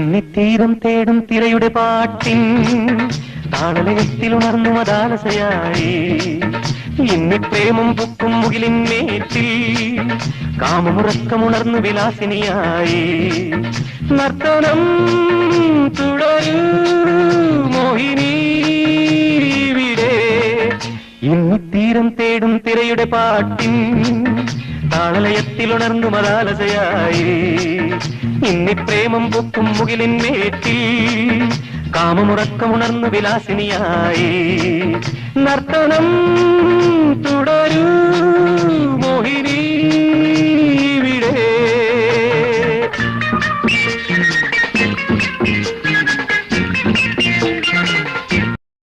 ഇന്നിത്തീരം തേടും തിരയുടെ പാട്ടിൻ മതാലസയായി ഇന്ന് പ്രേമം പൊക്കും മുകിലിൻ മേറ്റിൽ കാമമുറക്കമുണർന്നു വിലാസിനിയായി. നർത്തനം തുടരൂ മോഹിനി ഇന്നിത്തീരം തേടും തിരയുടെ പാട്ടിൻ താളലയത്തിൽ ഉണർന്നു മതാലസയായി ഇന്നി പ്രേമം പൊക്കും മുകിലിൻ മേറ്റിൽ. കാമമുറക്കമുണർന്നു വിലാസിനിയായി. നർത്തനം മോഹിനി